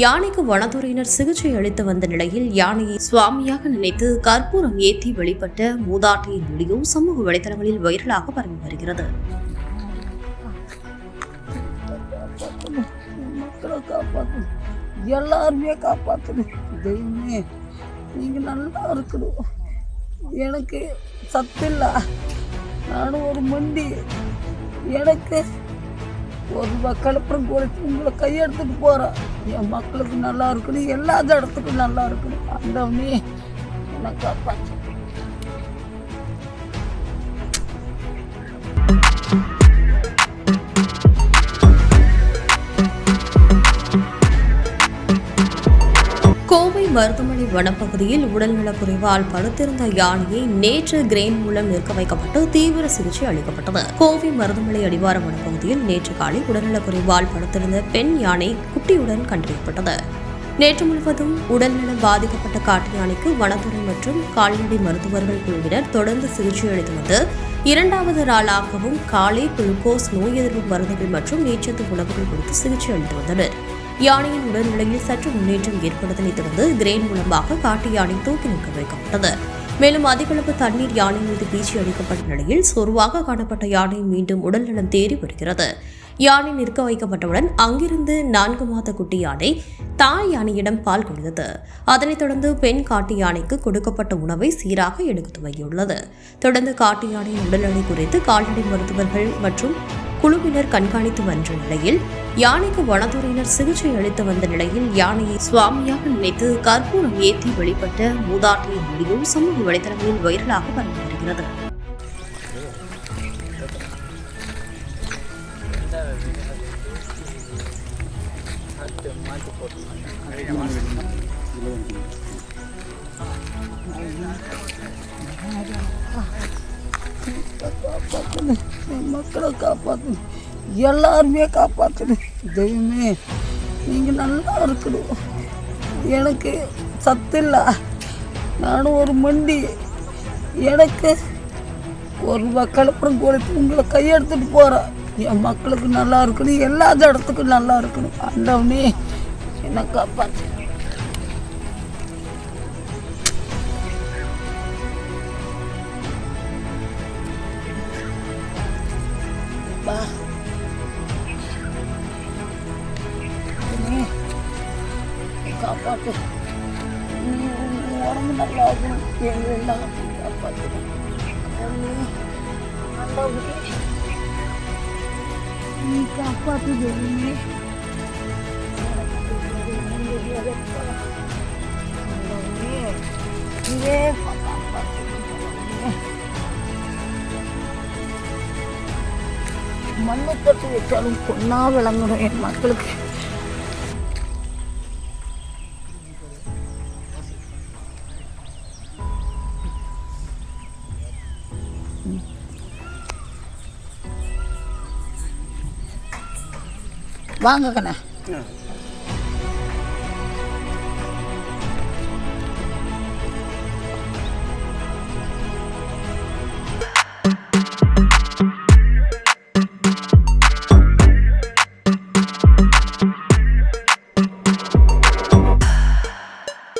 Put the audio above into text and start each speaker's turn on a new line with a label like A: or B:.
A: யானைக்கு வனத்துறையினர் சிகிச்சை அளித்து வந்த நிலையில் யானையை சுவாமியாக நினைத்து கற்பூரம் ஏற்றி வெளிப்பட்ட மூதாட்டியின் வீடியோ சமூக வலைதளங்களில் வைரலாக பரவி வருகிறது.
B: காப்பாற்றணும் காப்பாற்றணும் எல்லாருமே காப்பாற்றணும் தெய்வமே நீங்கள் நல்லா இருக்கணும். எனக்கு சத்தில்ல. நானும் ஒரு மண்டி. எனக்கு ஒரு மக்களுப்புறம் குறைச்சி உங்களை கையெடுத்துட்டு போகிறேன் என் மக்களுக்கு நல்லா இருக்கணும் எல்லா இடத்துக்கும் நல்லா இருக்கணும் ஆண்டவனே என்னை காப்பாற்று
A: மருத்துவமனை வனப்பகுதியில் உடல்நலக்குறைவால் படுத்திருந்த யானையை நேற்று கிரேன் மூலம் நிற்க வைக்கப்பட்டு தீவிர சிகிச்சை அளிக்கப்பட்டது. கோவை மருத்துவமனை அடிவார வனப்பகுதியில் நேற்று காலை உடல்நலக்குறைவால் படுத்திருந்த பெண் யானை குட்டியுடன் கண்டறியப்பட்டது. நேற்று முழுவதும் உடல்நலம் பாதிக்கப்பட்ட காட்டு யானைக்கு வனத்துறை மற்றும் கால்நடை மருத்துவர்கள் குழுவினர் தொடர்ந்து சிகிச்சை அளித்து வந்து இரண்டாவது நாளாகவும் காலை குளுக்கோஸ் நோய் எதிர்ப்பு மருந்துகள் மற்றும் நீச்சத்து உணவுகள் கொடுத்து சிகிச்சை அளித்து வந்தனர். யானையின் உடல்நிலையில் சற்று முன்னேற்றம் ஏற்பட்டதனைத் தொடர்ந்து கிரேன் மூலமாக காட்டு யானை தூக்கி நிற்க வைக்கப்பட்டது. மேலும் அதிகளவு தண்ணீர் யானை மீது பீச்சி அளிக்கப்பட்ட நிலையில் சோர்வாக காணப்பட்ட யானை மீண்டும் உடல்நலம் தேறி வருகிறது. யானை நிற்க வைக்கப்பட்டவுடன் அங்கிருந்து நான்கு மாத குட்டி யானை தாய் யானையிடம் பால் கொடுத்தது. அதனைத் தொடர்ந்து பெண் காட்டு யானைக்கு கொடுக்கப்பட்ட உணவை சீராக எடுக்க துவங்கியுள்ளது தொடர்ந்து காட்டு யானையின் உடல்நிலை குறித்து கால்நடை மருத்துவர்கள் மற்றும் குழுவினர் கண்காணித்து வந்த நிலையில் யானைக்கு வனத்துறையினர் சிகிச்சை அளித்து வந்த நிலையில் யானையை சுவாமியாக நினைத்து கற்பூரம் ஏற்றி வெளிப்பட்ட மூதாட்டியின் வீடியோ சமூக வலைதளங்களில் வைரலாக பரவி வருகிறது.
B: காப்பாற்றுது என் மக்களை காப்பாற்றணும் எல்லாருமே காப்பாற்றணும் தெய்வமே நீங்கள் நல்லா இருக்கணும். எனக்கு சத்தில்ல. நானும் ஒரு மண்டி. எனக்கு ஒரு கலப்படம் கொடுத்து உங்களை கையெடுத்துட்டு போகிறேன் என் மக்களுக்கு நல்லா இருக்கணும் எல்லா இடத்துக்கும் நல்லா இருக்கணும். ஆண்டவனே என்னை காப்பாற்று காப்பாற்று நீ உன் உடம்பு நல்லா இருக்கணும் காப்பாற்று நீ காப்பாற்று தெரியுமே நீயே காப்பாற்று மண்ணை தொட்டு வச்சாலும் பொண்ணா விளங்கணும் என் மக்களுக்கு. வாங்க கண்ணா